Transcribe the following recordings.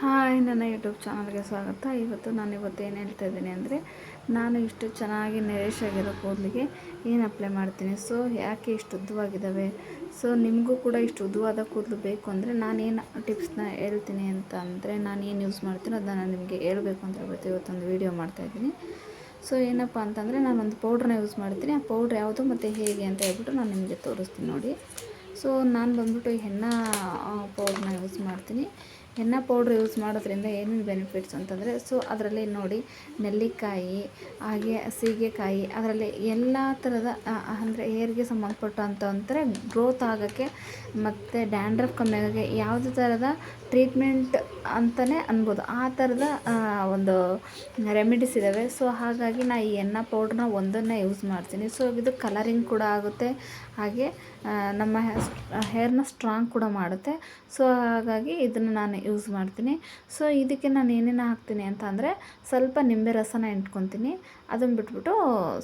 Hi, ನನ್ನ YouTube ಚಾನಲ್ಗೆ ಸ್ವಾಗತ. ಇವತ್ತು ನಾನು ಇವತ್ತು ಏನು ಹೇಳ್ತಾ ಇದ್ದೀನಿ ಅಂದರೆ, ನಾನು ಇಷ್ಟು ಚೆನ್ನಾಗಿ ನರೇಶ್ ಆಗಿರೋ ಕೂದಲಿಗೆ ಏನು ಅಪ್ಲೈ ಮಾಡ್ತೀನಿ. ಸೊ ಯಾಕೆ ಇಷ್ಟು ಉದ್ದವಾಗಿದ್ದಾವೆ? ಸೊ ನಿಮಗೂ ಕೂಡ ಇಷ್ಟು ಉದ್ದವಾದ ಕೂದಲು ಬೇಕು ಅಂದರೆ ನಾನೇನು ಟಿಪ್ಸ್ನ ಹೇಳ್ತೀನಿ ಅಂತ ಅಂದರೆ, ನಾನು ಏನು ಯೂಸ್ ಮಾಡ್ತೀನೋ ಅದನ್ನ ನಾನು ನಿಮಗೆ ಹೇಳಬೇಕು ಅಂತ ಹೇಳ್ಬಿಟ್ಟು ಇವತ್ತೊಂದು ವೀಡಿಯೋ ಮಾಡ್ತಾಯಿದ್ದೀನಿ ಸೊ ಏನಪ್ಪ ಅಂತಂದರೆ, ನಾನೊಂದು ಪೌಡ್ರನ್ನ ಯೂಸ್ ಮಾಡ್ತೀನಿ. ಆ ಪೌಡ್ರ್ ಯಾವುದು ಮತ್ತು ಹೇಗೆ ಅಂತ ಹೇಳ್ಬಿಟ್ಟು ನಾನು ನಿಮಗೆ ತೋರಿಸ್ತೀನಿ ನೋಡಿ. ಸೊ ನಾನು ಬಂದ್ಬಿಟ್ಟು ಹೆಣ್ಣ ಪೌಡ್ರನ್ನ ಯೂಸ್ ಮಾಡ್ತೀನಿ. ಹೆನ್ನ ಪೌಡ್ರ್ ಯೂಸ್ ಮಾಡೋದ್ರಿಂದ ಏನೇನು ಬೆನಿಫಿಟ್ಸ್ ಅಂತಂದರೆ ಸೊ ಅದರಲ್ಲಿ ನೋಡಿ ನೆಲ್ಲಿಕಾಯಿ, ಹಾಗೆ ಸೀಗೆಕಾಯಿ, ಅದರಲ್ಲಿ ಎಲ್ಲ ಥರದ ಅಂದರೆ ಹೇರ್ಗೆ ಸಂಬಂಧಪಟ್ಟಂಥ ಅಂದರೆ ಗ್ರೋತ್ ಆಗೋಕ್ಕೆ ಮತ್ತು ಡ್ಯಾಂಡ್ರಫ್ ಕಮ್ಮಿ ಆಗೋಕ್ಕೆ ಯಾವುದೇ ಥರದ ಟ್ರೀಟ್ಮೆಂಟ್ ಅಂತಲೇ ಅನ್ಬೋದು. ಆ ಥರದ ಒಂದು ರೆಮಿಡೀಸ್ ಇದ್ದಾವೆ ಸೊ ಹಾಗಾಗಿ ನಾನು ಈ ಎಣ್ಣೆ ಪೌಡ್ರನ್ನ ಒಂದನ್ನೇ ಯೂಸ್ ಮಾಡ್ತೀನಿ. ಸೊ ಇದು ಕಲರಿಂಗ್ ಕೂಡ ಆಗುತ್ತೆ. ಹಾಗೆ ನಮ್ಮ ಹೇರ್ನ ಸ್ಟ್ರಾಂಗ್ ಕೂಡ ಮಾಡುತ್ತೆ. ಸೊ ಹಾಗಾಗಿ ಇದನ್ನು ನಾನು ಯೂಸ್ ಮಾಡ್ತೀನಿ. ಸೊ ಇದಕ್ಕೆ ನಾನು ಏನೇನು ಹಾಕ್ತೀನಿ ಅಂತ ಅಂದರೆ ಸ್ವಲ್ಪ ನಿಂಬೆ ರಸನ ಇಟ್ಕೊತೀನಿ. ಅದನ್ನು ಬಿಟ್ಬಿಟ್ಟು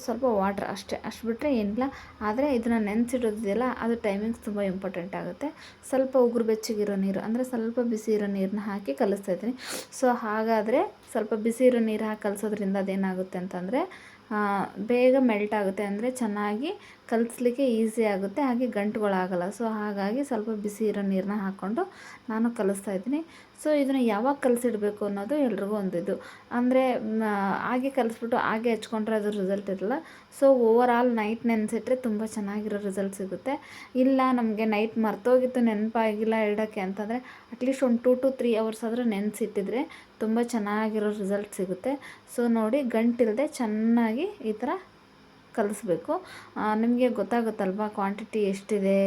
ಸ್ವಲ್ಪ ವಾಟ್ರ್ ಅಷ್ಟೇ. ಅಷ್ಟು ಬಿಟ್ಟರೆ ಏನಿಲ್ಲ. ಆದರೆ ಇದನ್ನು ನೆನೆಸಿಡೋದಿದೆಯಲ್ಲ, ಅದು ಟೈಮಿಂಗ್ಸ್ ತುಂಬ ಇಂಪಾರ್ಟೆಂಟ್ ಆಗುತ್ತೆ. ಸ್ವಲ್ಪ ಉಗುರು ಬೆಚ್ಚಗಿರೋ ನೀರು, ಅಂದರೆ ಸ್ವಲ್ಪ ಬಿಸಿ ಇರೋ ನೀರನ್ನ ಹಾಕಿ ಕಲಿಸ್ತಾ ಇದ್ದೀನಿ. ಸೊ ಹಾಗಾದರೆ ಸ್ವಲ್ಪ ಬಿಸಿ ಇರೋ ನೀರು ಹಾಕಿ ಕಲಿಸೋದ್ರಿಂದ ಅದೇನಾಗುತ್ತೆ ಅಂತಂದರೆ ಬೇಗ ಮೆಲ್ಟ್ ಆಗುತ್ತೆ ಅಂದರೆ ಚೆನ್ನಾಗಿ ಕಲಿಸ್ಲಿಕ್ಕೆ ಈಸಿ ಆಗುತ್ತೆ, ಹಾಗೆ ಗಂಟುಗಳಾಗಲ್ಲ. ಸೊ ಹಾಗಾಗಿ ಸ್ವಲ್ಪ ಬಿಸಿ ಇರೋ ನೀರನ್ನ ಹಾಕ್ಕೊಂಡು ನಾನು ಕಲಿಸ್ತಾ ಇದ್ದೀನಿ. ಸೊ ಇದನ್ನು ಯಾವಾಗ ಕಲಸಿಡಬೇಕು ಅನ್ನೋದು ಎಲ್ರಿಗೂ ಒಂದು ಇದು ಅಂದರೆ ಹಾಗೆ ಕಲಿಸ್ಬಿಟ್ಟು ಹಾಗೆ ಹಚ್ಕೊಂಡ್ರೆ ಅದು ರಿಸಲ್ಟ್ ಇರಲ್ಲ. ಸೊ ಓವರ್ ಆಲ್ ನೈಟ್ ನೆನೆಸಿಟ್ರೆ ತುಂಬ ಚೆನ್ನಾಗಿರೋ ರಿಸಲ್ಟ್ ಸಿಗುತ್ತೆ. ಇಲ್ಲ ನಮಗೆ ನೈಟ್ ಮರ್ತೋಗಿತ್ತು, ನೆನಪಾಗಿಲ್ಲ ಇಡೋಕ್ಕೆ ಅಂತಂದರೆ ಅಟ್ಲೀಸ್ಟ್ ಒಂದು ಟೂ ಟು ತ್ರೀ ಅವರ್ಸ್ ಆದರೂ ನೆನೆಸಿಟ್ಟಿದ್ರೆ ತುಂಬ ಚೆನ್ನಾಗಿರೋ ರಿಸಲ್ಟ್ ಸಿಗುತ್ತೆ. ಸೊ ನೋಡಿ ಗಂಟಿಲ್ಲದೆ ಚೆನ್ನಾಗಿ ಈ ಥರ ಕಲಿಸ್ಬೇಕು. ನಿಮಗೆ ಗೊತ್ತಾಗುತ್ತಲ್ವ ಕ್ವಾಂಟಿಟಿ ಎಷ್ಟಿದೆ,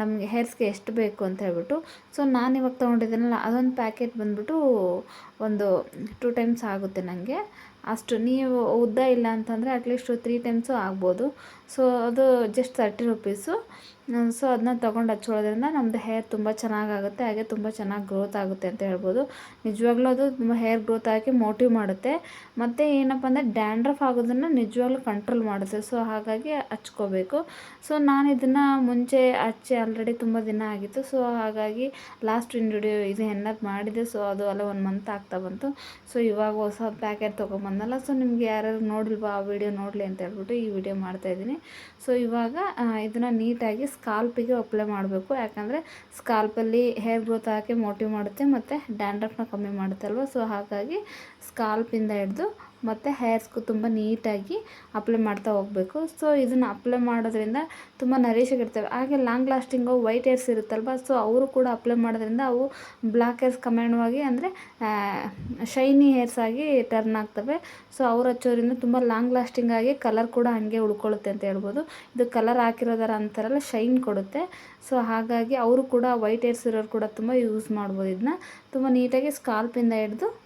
ನಮಗೆ ಹೇರ್ಸ್ಗೆ ಎಷ್ಟು ಬೇಕು ಅಂತ ಹೇಳ್ಬಿಟ್ಟು. ಸೊ ನಾನು ಇವಾಗ ತೊಗೊಂಡಿದ್ದೀನಲ್ಲ, ಅದೊಂದು ಪ್ಯಾಕೆಟ್ ಬಂದ್ಬಿಟ್ಟು ಒಂದು ಟೂ ಟೈಮ್ಸ್ ಆಗುತ್ತೆ ನನಗೆ ಅಷ್ಟು, ನೀವು ಉದ್ದ ಇಲ್ಲ ಅಂತಂದರೆ ಅಟ್ಲೀಸ್ಟ್ ತ್ರೀ ಟೈಮ್ಸು ಆಗ್ಬೋದು. ಸೊ ಅದು ಜಸ್ಟ್ ತರ್ಟಿ ರುಪೀಸು ಸೊ ಅದನ್ನ ತೊಗೊಂಡು ಹಚ್ಕೊಳ್ಳೋದ್ರಿಂದ ನಮ್ಮದು ಹೇರ್ ತುಂಬ ಚೆನ್ನಾಗಾಗುತ್ತೆ, ಹಾಗೆ ತುಂಬ ಚೆನ್ನಾಗಿ ಗ್ರೋತ್ ಆಗುತ್ತೆ ಅಂತ ಹೇಳ್ಬೋದು. ನಿಜವಾಗ್ಲೂ ಅದು ತುಂಬ ಹೇರ್ ಗ್ರೋತ್ ಆಗಿ ಮೋಟಿವ್ ಮಾಡುತ್ತೆ. ಮತ್ತು ಏನಪ್ಪ ಅಂದರೆ ಡ್ಯಾಂಡ್ರಫ್ ಆಗೋದನ್ನು ನಿಜವಾಗ್ಲೂ ಕಂಟ್ರೋಲ್ ಮಾಡುತ್ತೆ. ಸೊ ಹಾಗಾಗಿ ಹಚ್ಕೋಬೇಕು. ಸೊ ನಾನು ಇದನ್ನು ಮುಂಚೆ ಹಚ್ಚಿ ಆಲ್ರೆಡಿ ತುಂಬ ದಿನ ಆಗಿತ್ತು. ಸೊ ಹಾಗಾಗಿ ಲಾಸ್ಟ್ ವಿಡಿಯೋ ಇದು ಹೆಣ್ಣದು ಮಾಡಿದೆ. ಸೊ ಅದು ಅಲ್ಲ, ಒಂದು ಮಂತ್ ಆಗ್ತಾ ಬಂತು. ಸೊ ಇವಾಗ ಹೊಸ ಪ್ಯಾಕೆಟ್ ತೊಗೊಂಬಂದಲ್ಲ. ಸೊ ನಿಮಗೆ ಯಾರ್ಯಾರು ನೋಡಿಲ್ವಾ ಆ ವಿಡಿಯೋ ನೋಡಲಿ ಅಂತ ಹೇಳ್ಬಿಟ್ಟು ಈ ವಿಡಿಯೋ ಮಾಡ್ತಾಯಿದ್ದೀನಿ ಸೊ ಇವಾಗ ಇದನ್ನು ನೀಟಾಗಿ ಸ್ಕಾಲ್ಪಿಗೆ ಅಪ್ಲೈ ಮಾಡಬೇಕು. ಯಾಕಂದರೆ ಸ್ಕಾಲ್ಪಲ್ಲಿ ಹೇರ್ ಗ್ರೋತ್ ಹಾಕಿ ಮೋಟಿವ್ ಮಾಡುತ್ತೆ, ಮತ್ತು ಡ್ಯಾಂಡ್ರಫ್ನ ಕಮ್ಮಿ ಮಾಡುತ್ತೆ ಅಲ್ವ? ಸೊ ಹಾಗಾಗಿ ಸ್ಕಾಲ್ಪಿಂದ ಹಿಡ್ದು ಮತ್ತು ಹೇರ್ಸ್ಗೂ ತುಂಬ ನೀಟಾಗಿ ಅಪ್ಲೈ ಮಾಡ್ತಾ ಹೋಗಬೇಕು. ಸೊ, ಇದನ್ನು ಅಪ್ಲೈ ಮಾಡೋದ್ರಿಂದ ತುಂಬ ನರೀಶಾಗಿರ್ತವೆ ಹಾಗೆ ಲಾಂಗ್ ಲಾಸ್ಟಿಂಗು ವೈಟ್ ಹೇರ್ಸ್ ಇರುತ್ತಲ್ವ, ಸೊ, ಅವರು ಕೂಡ ಅಪ್ಲೈ ಮಾಡೋದ್ರಿಂದ ಅವು ಬ್ಲ್ಯಾಕ್ ಹೇರ್ಸ್ ಕಮ್ಯಾಣವಾಗಿ ಅಂದರೆ ಶೈನಿ ಹೇರ್ಸ್ ಆಗಿ ಟರ್ನ್ ಆಗ್ತವೆ. ಸೊ, ಅವ್ರು ಹಚ್ಚೋದ್ರಿಂದ ತುಂಬ ಲಾಂಗ್ ಲಾಸ್ಟಿಂಗಾಗಿ ಕಲರ್ ಕೂಡ ಹಾಗೆ ಉಳ್ಕೊಳ್ಳುತ್ತೆ ಅಂತ ಹೇಳ್ಬೋದು. ಇದು ಕಲರ್ ಹಾಕಿರೋದರ ಅಂತಾರಲ್ಲ ಶೈನ್ ಕೊಡುತ್ತೆ. ಸೊ, ಹಾಗಾಗಿ ಅವರು ಕೂಡ ವೈಟ್ ಹೇರ್ಸ್ ಇರೋರು ಕೂಡ ತುಂಬ ಯೂಸ್ ಮಾಡ್ಬೋದು ಇದನ್ನ. ತುಂಬ ನೀಟಾಗಿ ಸ್ಕಾಲ್ಪಿಂದ ಹಿಡ್ದು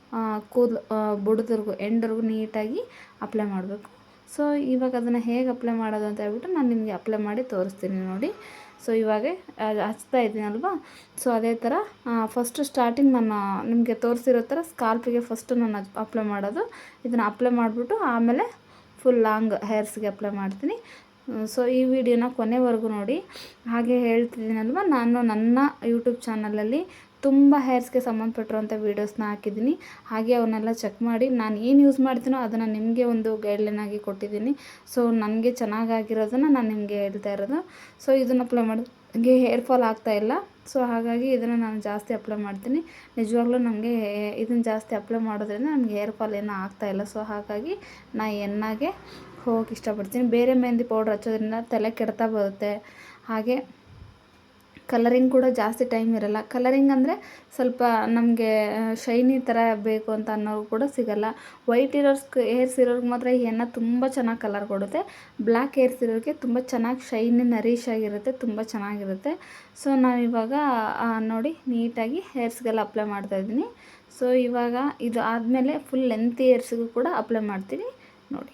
ಕೂದಲು ಬುಡದ್ವರೆಗೂ, ಎಂಡ್ವರೆಗೂ ನೀಟಾಗಿ ಅಪ್ಲೈ ಮಾಡಬೇಕು. ಸೊ ಇವಾಗ ಅದನ್ನು ಹೇಗೆ ಅಪ್ಲೈ ಮಾಡೋದು ಅಂತ ಹೇಳ್ಬಿಟ್ಟು ನಾನು ನಿಮಗೆ ಅಪ್ಲೈ ಮಾಡಿ ತೋರಿಸ್ತೀನಿ ನೋಡಿ. ಸೊ ಇವಾಗ ಹಚ್ತಾ ಇದ್ದೀನಲ್ವಾ ಸೊ ಅದೇ ಥರ ಫಸ್ಟು ಸ್ಟಾರ್ಟಿಂಗ್ ನಾನು ನಿಮಗೆ ತೋರಿಸಿರೋ ಥರ ಸ್ಕಾಲ್ಪಿಗೆ ಫಸ್ಟು ನಾನು ಅಪ್ಲೈ ಮಾಡೋದು. ಇದನ್ನು ಅಪ್ಲೈ ಮಾಡಿಬಿಟ್ಟು ಆಮೇಲೆ ಫುಲ್ ಲಾಂಗ್ ಹೇರ್ಸ್ಗೆ ಅಪ್ಲೈ ಮಾಡ್ತೀನಿ. ಸೊ ಈ ವಿಡಿಯೋನ ಕೊನೆವರೆಗೂ ನೋಡಿ. ಹಾಗೆ ಹೇಳ್ತಿದ್ದೀನಲ್ವ ನಾನು ನನ್ನ ಯೂಟ್ಯೂಬ್ ಚಾನಲಲ್ಲಿ ತುಂಬ ಹೇರ್ಸ್ಗೆ ಸಂಬಂಧಪಟ್ಟಿರುವಂಥ ವೀಡಿಯೋಸ್ನ ಹಾಕಿದ್ದೀನಿ. ಹಾಗೆ ಅವನ್ನೆಲ್ಲ ಚೆಕ್ ಮಾಡಿ ನಾನು ಏನು ಯೂಸ್ ಮಾಡ್ತೀನೋ ಅದನ್ನು ನಿಮಗೆ ಒಂದು ಗೈಡ್ಲೈನ್ ಆಗಿ ಕೊಟ್ಟಿದ್ದೀನಿ. ಸೊ ನನಗೆ ಚೆನ್ನಾಗಾಗಿರೋದನ್ನು ನಾನು ನಿಮಗೆ ಹೇಳ್ತಾ ಇರೋದು. ಸೊ ಇದನ್ನು ಅಪ್ಲೈ ಮಾಡಿ. ನನಗೆ ಹೇರ್ ಫಾಲ್ ಆಗ್ತಾ ಇಲ್ಲ. ಸೊ ಹಾಗಾಗಿ ಇದನ್ನು ನಾನು ಜಾಸ್ತಿ ಅಪ್ಲೈ ಮಾಡ್ತೀನಿ. ನಿಜವಾಗ್ಲೂ ನನಗೆ ಇದನ್ನು ಜಾಸ್ತಿ ಅಪ್ಲೈ ಮಾಡೋದ್ರಿಂದ ನನಗೆ ಹೇರ್ ಫಾಲ್ ಏನೂ ಆಗ್ತಾಯಿಲ್ಲ ಸೊ ಹಾಗಾಗಿ ನಾನು ಎಣ್ಣಾಗೆ ಹೋಗಕ್ಕೆ ಇಷ್ಟಪಡ್ತೀನಿ. ಬೇರೆ ಮೆಹಂದಿ ಪೌಡ್ರ್ ಹಚ್ಚೋದ್ರಿಂದ ತಲೆ ಕೆಡ್ತಾ ಬರುತ್ತೆ. ಹಾಗೆ ಕಲರಿಂಗ್ ಕೂಡ ಜಾಸ್ತಿ ಟೈಮ್ ಇರಲ್ಲ. ಕಲರಿಂಗ್ ಅಂದರೆ ಸ್ವಲ್ಪ ನಮಗೆ ಶೈನಿ ಥರ ಬೇಕು ಅಂತ ಅನ್ನೋರು ಕೂಡ ಸಿಗಲ್ಲ. ವೈಟ್ ಇರೋರ್ಸ್ ಹೇರ್ಸ್ ಇರೋರ್ಗೆ ಮಾತ್ರ ಈ ಎಣ್ಣೆ ತುಂಬ ಚೆನ್ನಾಗಿ ಕಲರ್ ಕೊಡುತ್ತೆ. ಬ್ಲ್ಯಾಕ್ ಹೇರ್ಸ್ ಇರೋರಿಗೆ ತುಂಬ ಚೆನ್ನಾಗಿ ಶೈನಿ ನರೀಶ್ ಆಗಿರುತ್ತೆ, ತುಂಬ ಚೆನ್ನಾಗಿರುತ್ತೆ. ಸೊ ನಾನು ಇವಾಗ ನೋಡಿ ನೀಟಾಗಿ ಹೇರ್ಸ್ಗೆಲ್ಲ ಅಪ್ಲೈ ಮಾಡ್ತಾ ಇದ್ದೀನಿ. ಸೊ ಇವಾಗ ಇದು ಆದಮೇಲೆ ಫುಲ್ ಲೆಂತ್ ಹೇರ್ಸ್ಗೂ ಕೂಡ ಅಪ್ಲೈ ಮಾಡ್ತೀನಿ. ನೋಡಿ.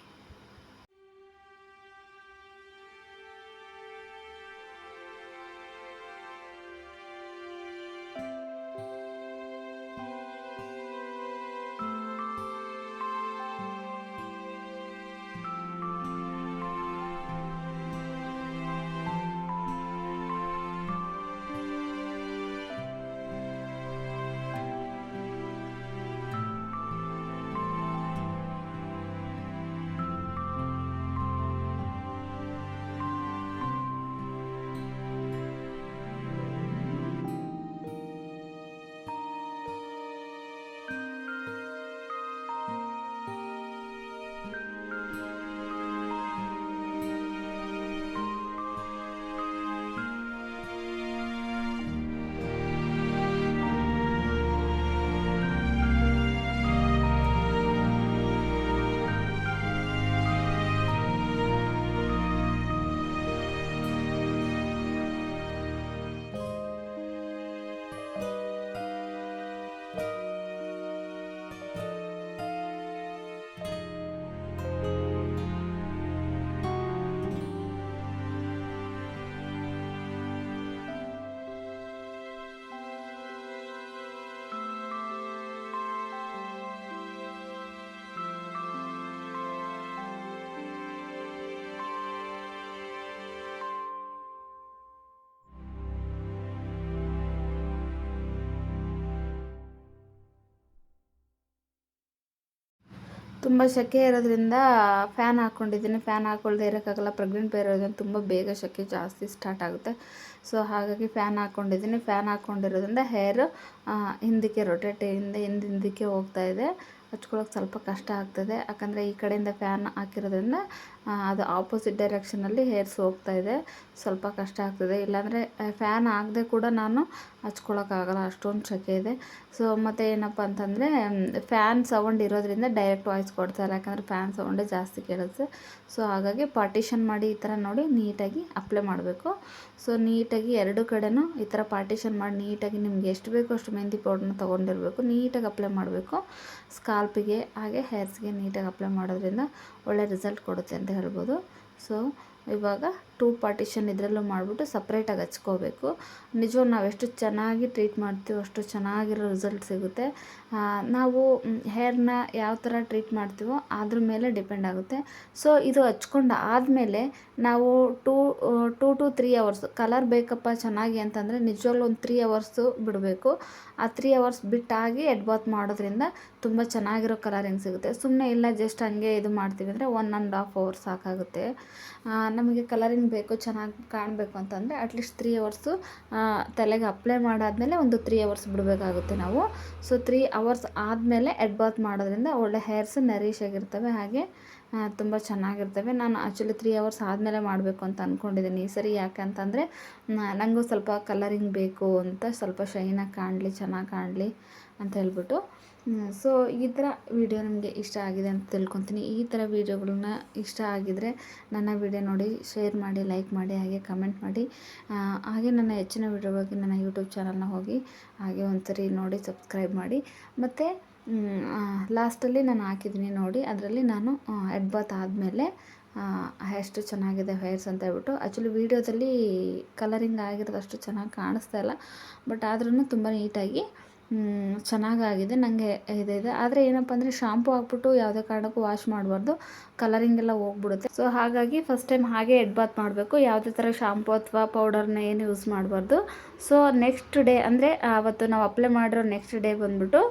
ತುಂಬ ಸೆಕೆ ಇರೋದ್ರಿಂದ ಫ್ಯಾನ್ ಹಾಕ್ಕೊಂಡಿದ್ದೀನಿ. ಫ್ಯಾನ್ ಹಾಕ್ಕೊಳ್ದೆ ಇರೋಕ್ಕಾಗಲ್ಲ. ಪ್ರೆಗ್ನೆಂಟ್ ಇರೋದ್ರಿಂದ ತುಂಬ ಬೇಗ ಸೆಕೆ ಜಾಸ್ತಿ ಸ್ಟಾರ್ಟ್ ಆಗುತ್ತೆ. ಸೊ, ಹಾಗಾಗಿ ಫ್ಯಾನ್ ಹಾಕ್ಕೊಂಡಿದ್ದೀನಿ. ಫ್ಯಾನ್ ಹಾಕ್ಕೊಂಡಿರೋದ್ರಿಂದ ಹೇರ್ ಹಿಂದಕ್ಕೆ ರೊಟೇಟ್ ಹಿಂದೆ ಹಿಂದೆ ಹಿಂದಕ್ಕೆ ಹೋಗ್ತಾ ಇದೆ. ಹಚ್ಕೊಳ್ಳೋಕೆ ಸ್ವಲ್ಪ ಕಷ್ಟ ಆಗ್ತದೆ. ಯಾಕಂದರೆ ಈ ಕಡೆಯಿಂದ ಫ್ಯಾನ್ ಹಾಕಿರೋದ್ರಿಂದ ಅದು ಆಪೋಸಿಟ್ ಡೈರೆಕ್ಷನಲ್ಲಿ ಹೇರ್ಸ್ ಹೋಗ್ತಾ ಇದೆ. ಸ್ವಲ್ಪ ಕಷ್ಟ ಆಗ್ತಿದೆ. ಇಲ್ಲಾಂದರೆ ಫ್ಯಾನ್ ಆಗದೆ ಕೂಡ ನಾನು ಹಚ್ಕೊಳಕ್ಕಾಗಲ್ಲ ಅಷ್ಟೊಂದು ಸೆಕೆ ಇದೆ. ಸೊ ಮತ್ತು ಏನಪ್ಪ ಅಂತಂದರೆ ಫ್ಯಾನ್ ಸೌಂಡ್ ಇರೋದ್ರಿಂದ ಡೈರೆಕ್ಟ್ ವಾಯ್ಸ್ ಕೊಡ್ತಾರೆ ಯಾಕಂದರೆ ಫ್ಯಾನ್ ಸೌಂಡೇ ಜಾಸ್ತಿ ಕೇಳುತ್ತೆ. ಸೊ ಹಾಗಾಗಿ ಪಾರ್ಟಿಷನ್ ಮಾಡಿ ಈ ಥರ ನೋಡಿ ನೀಟಾಗಿ ಅಪ್ಲೈ ಮಾಡಬೇಕು. ಸೊ ನೀಟಾಗಿ ಎರಡು ಕಡೆನೂ ಈ ಥರ ಪಾರ್ಟಿಷನ್ ಮಾಡಿ ನೀಟಾಗಿ ನಿಮ್ಗೆ ಎಷ್ಟು ಬೇಕೋ ಅಷ್ಟು ಮೆಹಂದಿ ಪೌಡ್ರನ್ನ ತೊಗೊಂಡಿರಬೇಕು. ನೀಟಾಗಿ ಅಪ್ಲೈ ಮಾಡಬೇಕು. ಸ್ಕಾಲ್ಪಿಗೆ ಹಾಗೆ ಹೇರ್ಸ್ಗೆ ನೀಟಾಗಿ ಅಪ್ಲೈ ಮಾಡೋದ್ರಿಂದ ಒಳ್ಳೆ ರಿಸಲ್ಟ್ ಕೊಡುತ್ತೆ ಅಂತ ಹೇಳ್ಬೋದು. ಸೊ ಇವಾಗ ಟೂ ಪಾರ್ಟಿಷನ್ ಇದರಲ್ಲೂ ಮಾಡಿಬಿಟ್ಟು ಸಪ್ರೇಟಾಗಿ ಹಚ್ಕೋಬೇಕು. ನಿಜವಾಗ ನಾವು ಎಷ್ಟು ಚೆನ್ನಾಗಿ ಟ್ರೀಟ್ ಮಾಡ್ತೀವೋ ಅಷ್ಟು ಚೆನ್ನಾಗಿರೋ ರಿಸಲ್ಟ್ ಸಿಗುತ್ತೆ. ನಾವು ಹೇರ್ನ ಯಾವ ಥರ ಟ್ರೀಟ್ ಮಾಡ್ತೀವೋ ಅದ್ರ ಮೇಲೆ ಡಿಪೆಂಡ್ ಆಗುತ್ತೆ. ಸೊ ಇದು ಹಚ್ಕೊಂಡು ಆದಮೇಲೆ ನಾವು two two to three hours colour ಬೇಕಪ್ಪ ಚೆನ್ನಾಗಿ ಅಂತಂದರೆ ನಿಜವಾಗ್ಲೂ ಒಂದು ತ್ರೀ ಅವರ್ಸು ಬಿಡಬೇಕು. ಆ ತ್ರೀ ಅವರ್ಸ್ ಬಿಟ್ಟಾಗಿ ಎಡ್ ಬಾತ್ ಮಾಡೋದ್ರಿಂದ ತುಂಬ ಚೆನ್ನಾಗಿರೋ ಕಲರಿಂಗ್ ಸಿಗುತ್ತೆ? ಸುಮ್ಮನೆ ಇಲ್ಲ ಜಸ್ಟ್ ಹಂಗೆ ಇದು ಮಾಡ್ತೀವಿ ಅಂದರೆ ಒನ್ ಆ್ಯಂಡ್ ಹಾಫ್ ಅವರ್ ಸಾಕಾಗುತ್ತೆ. ನಮಗೆ ಕಲರಿಂಗ್ ಬೇಕು, ಚೆನ್ನಾಗಿ ಕಾಣಬೇಕು ಅಂತಂದರೆ ಅಟ್ಲೀಸ್ಟ್ ತ್ರೀ ಅವರ್ಸು ತಲೆಗೆ ಅಪ್ಲೈ ಮಾಡಾದಮೇಲೆ ಒಂದು ತ್ರೀ ಅವರ್ಸ್ ಬಿಡಬೇಕಾಗುತ್ತೆ ನಾವು. ಸೊ ತ್ರೀ ಅವರ್ಸ್ ಆದಮೇಲೆ ಎಡ್ ಬಾತ್ ಮಾಡೋದ್ರಿಂದ ಒಳ್ಳೆ ಹೇರ್ಸ್ ನರೀಶ್ ಆಗಿರ್ತವೆ, ಹಾಗೆ ತುಂಬ ಚೆನ್ನಾಗಿರ್ತವೆ. ನಾನು ಆ್ಯಕ್ಚುಲಿ ತ್ರೀ ಅವರ್ಸ್ ಆದಮೇಲೆ ಮಾಡಬೇಕು ಅಂತ ಅಂದ್ಕೊಂಡಿದ್ದೀನಿ ಈ ಸರಿ ಯಾಕೆ ಅಂತಂದರೆ ನನಗೂ ಸ್ವಲ್ಪ ಕಲರಿಂಗ್ ಬೇಕು ಅಂತ, ಸ್ವಲ್ಪ ಶೈನಾಗಿ ಕಾಣಲಿ, ಚೆನ್ನಾಗಿ ಕಾಣಲಿ ಅಂತ ಹೇಳ್ಬಿಟ್ಟು. ಸೊ ಈ ಥರ ವಿಡಿಯೋ ನಿಮಗೆ ಇಷ್ಟ ಆಗಿದೆ ಅಂತ ತಿಳ್ಕೊತೀನಿ. ಈ ಥರ ವೀಡಿಯೋಗಳನ್ನ ಇಷ್ಟ ಆಗಿದರೆ ನನ್ನ ವಿಡಿಯೋ ನೋಡಿ ಶೇರ್ ಮಾಡಿ ಲೈಕ್ ಮಾಡಿ, ಹಾಗೆ ಕಮೆಂಟ್ ಮಾಡಿ. ಹಾಗೆ ನನ್ನ ಹೆಚ್ಚಿನ ವಿಡಿಯೋಗಾಗಿ ನನ್ನ ಯೂಟ್ಯೂಬ್ ಚಾನಲ್ನ ಹೋಗಿ ಹಾಗೆ ಒಂದ್ಸರಿ ನೋಡಿ ಸಬ್ಸ್ಕ್ರೈಬ್ ಮಾಡಿ. ಮತ್ತು ಲಾಸ್ಟಲ್ಲಿ ನಾನು ಹಾಕಿದ್ದೀನಿ ನೋಡಿ, ಅದರಲ್ಲಿ ನಾನು ಎಡ್ ಬಾತ್ ಆದಮೇಲೆ ಎಷ್ಟು ಚೆನ್ನಾಗಿದೆ ಹೇರ್ಸ್ ಅಂತ ಹೇಳ್ಬಿಟ್ಟು ಆ್ಯಕ್ಚುಲಿ ವೀಡಿಯೋದಲ್ಲಿ ಕಲರಿಂಗ್ ಆಗಿರೋದು ಅಷ್ಟು ಚೆನ್ನಾಗಿ ಕಾಣಿಸ್ತಾ ಇಲ್ಲ ಬಟ್ ಆದ್ರೂ ತುಂಬ ನೀಟಾಗಿ ಚೆನ್ನಾಗಾಗಿದೆ ನನಗೆ ಇದಿದೆ ಆದರೆ ಏನಪ್ಪ ಅಂದರೆ ಶಾಂಪು ಹಾಕ್ಬಿಟ್ಟು ಯಾವುದೇ ಕಾರಣಕ್ಕೂ ವಾಶ್ ಮಾಡಬಾರ್ದು. ಕಲರಿಂಗ್ ಎಲ್ಲ ಹೋಗ್ಬಿಡುತ್ತೆ. ಸೊ ಹಾಗಾಗಿ ಫಸ್ಟ್ ಟೈಮ್ ಹಾಗೆ ಹೆಡ್ ಬಾತ್ ಮಾಡಬೇಕು. ಯಾವುದೇ ಥರ ಶಾಂಪು ಅಥವಾ ಪೌಡರ್ನ ಏನು ಯೂಸ್ ಮಾಡಬಾರ್ದು. ಸೊ ನೆಕ್ಸ್ಟ್ ಡೇ ಅಂದರೆ ಅವತ್ತು ನಾವು ಅಪ್ಲೈ ಮಾಡಿರೋ ನೆಕ್ಸ್ಟ್ ಡೇ ಬಂದುಬಿಟ್ಟು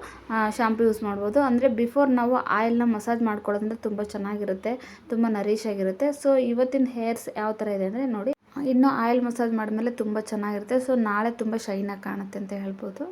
ಶಾಂಪು ಯೂಸ್ ಮಾಡ್ಬೋದು. ಅಂದರೆ ಬಿಫೋರ್ ನಾವು ಆಯಿಲ್ನ ಮಸಾಜ್ ಮಾಡ್ಕೊಳ್ಳೋದ್ರಿಂದ ತುಂಬ ಚೆನ್ನಾಗಿರುತ್ತೆ. ತುಂಬ ನರೀಶ್ ಆಗಿರುತ್ತೆ. ಸೊ ಇವತ್ತಿನ ಹೇರ್ಸ್ ಯಾವ ಥರ ಇದೆ ಅಂದರೆ ನೋಡಿ. ಇನ್ನು ಆಯಿಲ್ ಮಸಾಜ್ ಮಾಡಿದ್ಮೇಲೆ ತುಂಬ ಚೆನ್ನಾಗಿರುತ್ತೆ. ಸೊ ನಾಳೆ ತುಂಬ ಶೈನಾಗಿ ಕಾಣುತ್ತೆ ಅಂತ ಹೇಳ್ಬೋದು.